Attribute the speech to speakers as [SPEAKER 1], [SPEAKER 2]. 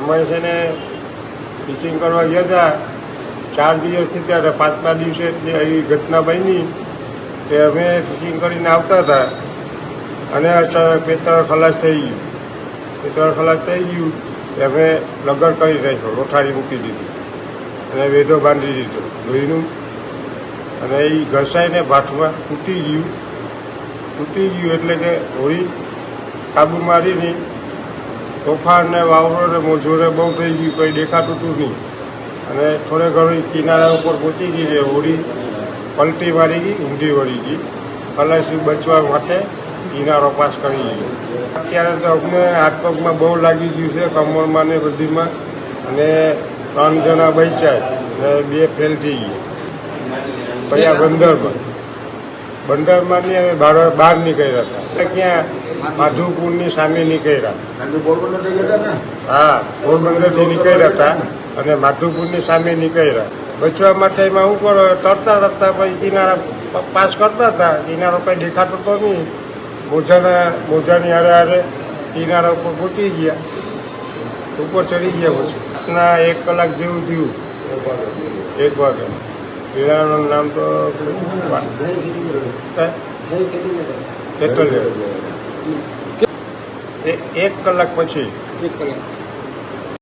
[SPEAKER 1] અમે છે ને ફિશિંગ કરવા ગયા હતા ચાર દિવસથી ત્યારે પાંચમા દિવસે એટલી એવી ઘટના બની કે અમે ફિશિંગ કરીને આવતા હતા. અને અચાનક ત્રણ ખલાસ થઈ ગયું. બે ત્રણ ખલાસ થઈ ગયું કે અમે લગડ કરી રાખ્યો લોઠારી મૂકી દીધી. અને વેઢો બાંધી દીધો લોહીનું અને એ ઘસાઈને ભાઠમાં તૂટી ગયું. તૂટી ગયું એટલે કે હોળી કાબુ મારીને તોફાન ને વાવરો ને મોજોરે બહુ થઈ ગયું કંઈ દેખાતું હતું નહીં. અને થોડે ઘણી કિનારા ઉપર પહોંચી ગઈ ને હોડી પલટી મારી ગઈ ઊંધી વળી ગઈ. ખલાસી બચવા માટે કિનારો પાસ કરી ગયો અત્યારે તો અમને હાથ પગમાં બહુ લાગી ગયું છે કમળમાં ને બધીમાં. અને ત્રણ જણા બચ્યા અને બે ફેલ થઈ ગયા. આ બંદરમાં બંદરમાં ની અમે બહાર બહાર નીકળ્યા હતા. ક્યાં માધુપુરની સામે નીકળ્યા. હા પોરબંદરથી નીકળ્યા હતા અને માધુપુરની સામે નીકળ્યા. બચવા માટે એમાં હું કરો? તરતા તરતા પછી કિનારા પાસ કરતા હતા. કિનારો કંઈ દેખાતો તો નહીં. મોજાના મોજાની હારે હારે કિનારા ઉપર પહોંચી ગયા. ઉપર ચડી ગયા પછી. ના એક કલાક જેવું થયું. એક વાગે. પીણાનું નામ તો એ- એક કલાક પછી.
[SPEAKER 2] એક કલાક.